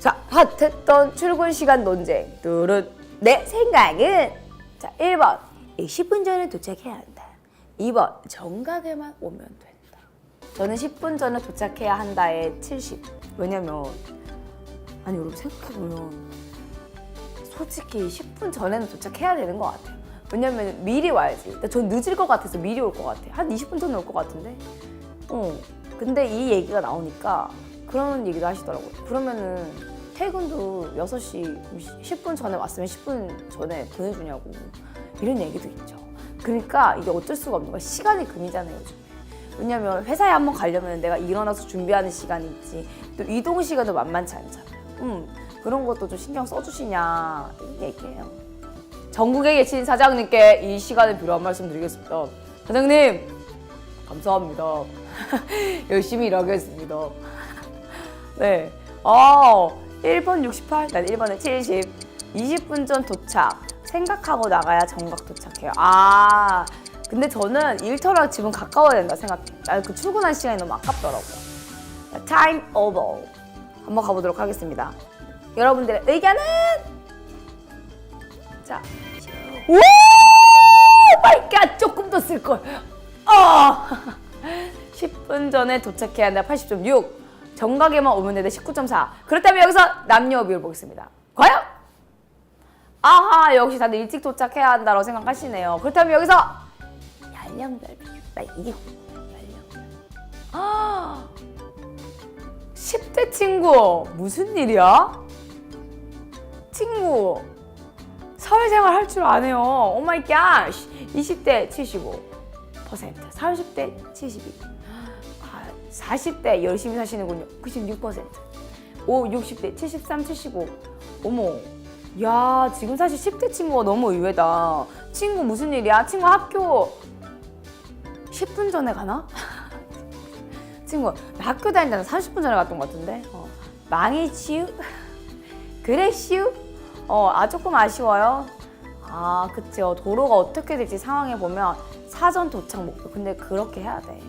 자, 핫했던 출근 시간 논쟁. 뚜릇. 내 생각은 자, 1번. 10분 전에 도착해야 한다. 2번. 정각에만 오면 된다. 저는 10분 전에 도착해야 한다에 70. 왜냐면 아니 여러분 생각해보면 솔직히 10분 전에는 도착해야 되는 것 같아요. 왜냐면 미리 와야지. 전 늦을 것 같아서 미리 올 것 같아. 한 20분 전에 올 것 같은데. 어. 근데 이 얘기가 나오니까 그런 얘기도 하시더라고요. 그러면은 퇴근도 6시 10분 전에 왔으면 10분 전에 보내주냐고 이런 얘기도 있죠. 그러니까 이게 어쩔 수가 없는 거야. 시간이 금이잖아요, 요즘에. 왜냐면 회사에 한번 가려면 내가 일어나서 준비하는 시간이 있지. 또 이동 시간도 만만치 않잖아. 음, 그런 것도 좀 신경 써주시냐 이 얘기예요. 전국에 계신 사장님께 이 시간에 필요한 말씀 드리겠습니다. 사장님, 감사합니다. 열심히 일하겠습니다. 네. 어, 1번 68, 난 1번에 70. 20분 전 도착. 생각하고 나가야 정각 도착해요. 아, 근데 저는 일터랑 집은 가까워야 된다 생각해. 나그 출근한 시간이 너무 아깝더라고요. 타임 오버. 한번 가보도록 하겠습니다. 여러분들의 의견은? 자, 오! 갓! 조금 더 쓸걸. 어! 10분 전에 도착해야 한다. 80.6. 정각에만 오면 되는데 19.4. 그렇다면 여기서 남녀 비율 보겠습니다. 과연? 아하, 역시 다들 일찍 도착해야 한다고 생각하시네요. 그렇다면 여기서 연령별 비율. 나 이게 연령별. 아, 10대 친구 무슨 일이야? 친구 사회생활 할 줄 아네요. 오 마이 갓. 20대 75%, 30대 72. 아, 40대 열심히 사시는군요. 96%. 오, 60대 73, 75. 어머. 야, 지금 사실 10대 친구가 너무 의외다. 친구 무슨 일이야? 친구 학교 10분 전에 가나? 친구 나 학교 다닐 때는 30분 전에 갔던 것 같은데. 어. 망했슈? 그랬슈? 어, 아 조금 아쉬워요. 아, 그쵸. 도로가 어떻게 될지 상황해 보면 사전 도착 목표. 근데 그렇게 해야 돼.